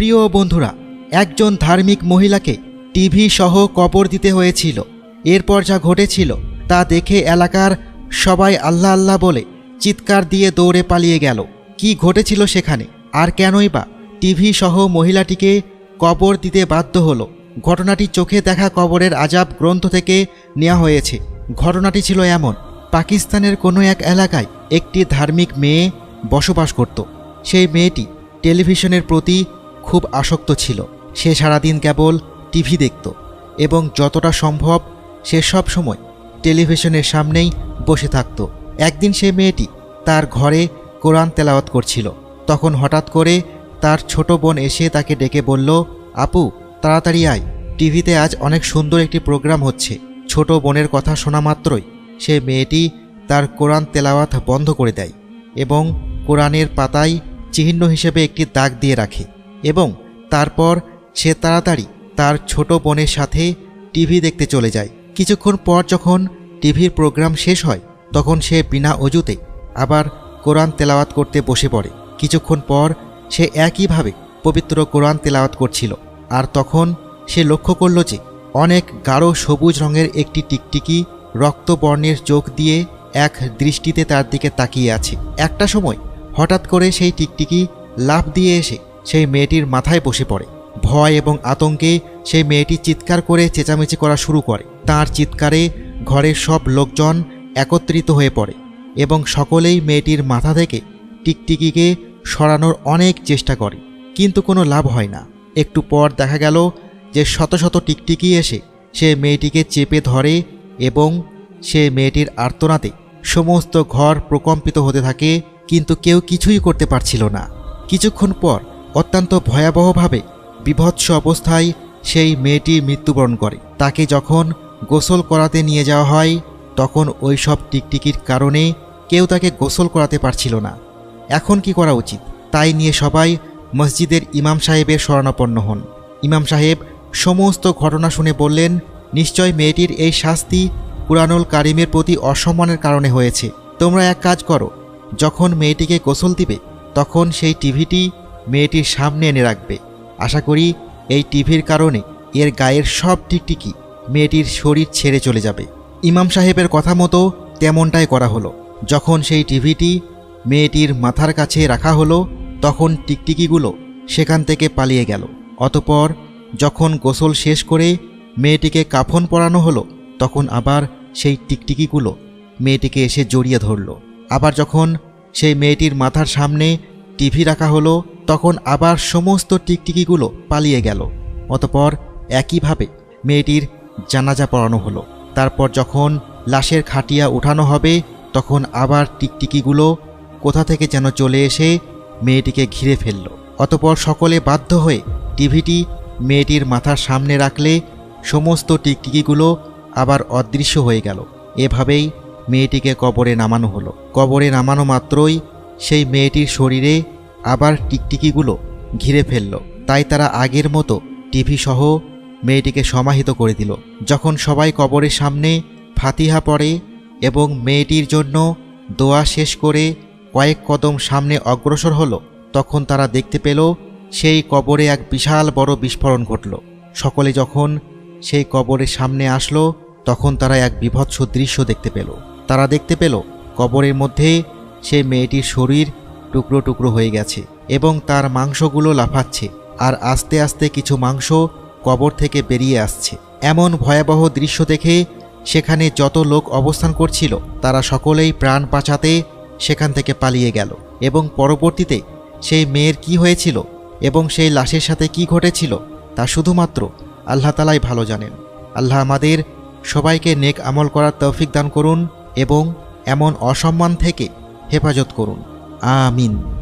প্রিয় বন্ধুরা, একজন ধার্মিক মহিলাকে টিভি সহ কবর দিতে হয়েছিল। এরপর যা ঘটেছিল তা দেখে এলাকার সবাই আল্লাহ আল্লাহ বলে চিৎকার দিয়ে দৌড়ে পালিয়ে গেল। কি ঘটেছিল সেখানে? আর কেনই বা টিভি সহ মহিলাটিকে কবর দিতে বাধ্য হলো? ঘটনাটি চোখে দেখা কবরের আজাব গ্রন্থ থেকে নেওয়া হয়েছে। ঘটনাটি ছিল এমন, পাকিস্তানের কোনো এক এলাকায় একটি ধার্মিক মেয়ে বসবাস করত। সেই মেয়েটি টেলিভিশনের প্রতি খুব আসক্ত ছিল। সে সারাদিন কেবল টিভি দেখত এবং যতটা সম্ভব সে সব সময় টেলিভিশনের সামনেই বসে থাকত। একদিন সে মেয়েটি তার ঘরে কোরআন তেলাওয়াত করছিল। তখন হঠাৎ করে তার ছোট বোন এসে তাকে ডেকে বলল, আপু, তাড়াতাড়ি আয়। টিভিতে আজ অনেক সুন্দর একটি প্রোগ্রাম হচ্ছে। ছোট বোনের কথা শোনা মাত্রই সে মেয়েটি তার কোরআন তেলাওয়াত বন্ধ করে দেয় এবং কোরআনের পাতায় চিহ্ন হিসেবে একটি দাগ দিয়ে রাখে। এবং তারপর সে তাড়াতাড়ি তার ছোট বোনের সাথে টিভি দেখতে চলে যায়। কিছুক্ষণ পর যখন টিভির প্রোগ্রাম শেষ হয়, তখন সে বিনা অজুতে আবার কোরআন তেলাওয়াত করতে বসে পড়ে। কিছুক্ষণ পর সে একইভাবে পবিত্র কোরআন তেলাওয়াত করছিল। আর তখন সে লক্ষ্য করল যে অনেক গাঢ় সবুজ রঙের একটি টিকটিকি রক্তবর্ণের চোখ দিয়ে এক দৃষ্টিতে তার দিকে তাকিয়ে আছে। একটা সময় হঠাৎ করে সেই টিকটিকি লাফ দিয়ে এসে সেই মেয়েটির মাথায় বসে পড়ে। ভয় এবং আতঙ্কে সেই মেয়েটি চিৎকার করে চেঁচামেচি করা শুরু করে। তার চিৎকারে ঘরের সব লোকজন একত্রিত হয়ে পড়ে এবং সকলেই মেয়েটির মাথা থেকে টিকটিকিকে সরানোর অনেক চেষ্টা করে। কিন্তু কোনো লাভ হয় না। একটু পর দেখা গেল যে শত শত টিকটিকি এসে সে মেয়েটিকে চেপে ধরে এবং সে মেয়েটির আর্তনাতে সমস্ত ঘর প্রকম্পিত হতে থাকে, কিন্তু কেউ কিছুই করতে পারছিল না। কিছুক্ষণ পর অত্যন্ত ভয়াবহভাবে বিভৎস অবস্থায় সেই মেয়েটি মৃত্যুবরণ করে। তাকে যখন গোসল করাতে নিয়ে যাওয়া হয়, তখন ওই সব টিকটিকির কারণে কেউ তাকে গোসল করাতে পারছিল না। এখন কি করা উচিত? তাই নিয়ে সবাই মসজিদের ইমাম সাহেবের শরণাপন্ন হন। ইমাম সাহেব সমস্ত ঘটনা শুনে বললেন, নিশ্চয় মেয়েটির এই শাস্তি কুরআনুল কারিমের প্রতি অসম্মানের কারণে হয়েছে। তোমরা এক কাজ করো, যখন মেয়েটিকে গোসল দিবে, তখন সেই টিভিটি মেয়েটির সামনে এনে রাখবে। আশা করি এই টিভির কারণে এর গায়ের সব টিকটিকি মেয়েটির শরীর ছেড়ে চলে যাবে। ইমাম সাহেবের কথা মতো তেমনটাই করা হলো। যখন সেই টিভিটি মেয়েটির মাথার কাছে রাখা হলো, তখন টিকটিকিগুলো সেখান থেকে পালিয়ে গেল। অতপর যখন গোসল শেষ করে মেয়েটিকে কাফন পরানো হলো, তখন আবার সেই টিকটিকিগুলো মেয়েটিকে এসে জড়িয়ে ধরল। আবার যখন সেই মেয়েটির মাথার সামনে টিভি রাখা হলো তখন আবার সমস্ত টিকটিকিগুলো পালিয়ে গেল। অতপর একইভাবে মেয়েটির জানাজা পড়ানো হলো। তারপর যখন লাশের খাটিয়া উঠানো হবে, তখন আবার টিকটিকিগুলো কোথা থেকে যেন চলে এসে মেয়েটিকে ঘিরে ফেলল। অতপর সকলে বাধ্য হয়ে টিভিটি মেয়েটির মাথার সামনে রাখলে সমস্ত টিকটিকিগুলো আবার অদৃশ্য হয়ে গেল। এভাবেই মেয়েটিকে কবরে নামানো হলো। কবরে নামানো মাত্রই সেই মেয়েটির শরীরে আবার টিকটিকিগুলো ঘিরে ফেলল। তাই তারা আগের মতো টিভি সহ মেয়েটিকে সমাহিত করে দিল। যখন সবাই কবরের সামনে ফাতিহা পড়ে এবং মেয়েটির জন্য দোয়া শেষ করে কয়েক কদম সামনে অগ্রসর হলো, তখন তারা দেখতে পেল সেই কবরে এক বিশাল বড় বিস্ফোরণ ঘটল। সকলে যখন সেই কবরের সামনে আসলো, তখন তারা এক বিভৎস দৃশ্য দেখতে পেল। তারা দেখতে পেল কবরের মধ্যে সেই মেয়েটির শরীর টুকরো টুকরো হয়ে গেছে এবং তার মাংসগুলো লাফাচ্ছে আর আস্তে আস্তে কিছু মাংস কবর থেকে বেরিয়ে আসছে। এমন ভয়াবহ দৃশ্য দেখে সেখানে যত লোক অবস্থান করছিল, তারা সকলেই প্রাণ বাঁচাতে সেখান থেকে পালিয়ে গেল এবং পরবর্তীতে সেই মেয়ের কি হয়েছিল এবং সেই লাশের সাথে কি ঘটেছিল তা শুধুমাত্র আল্লাহ তালাই ভালো জানেন। আল্লাহ আমাদের সবাইকে নেক আমল করার তৌফিক দান করুন এবং এমন অসম্মান থেকে হেফাজত করুন। Amin.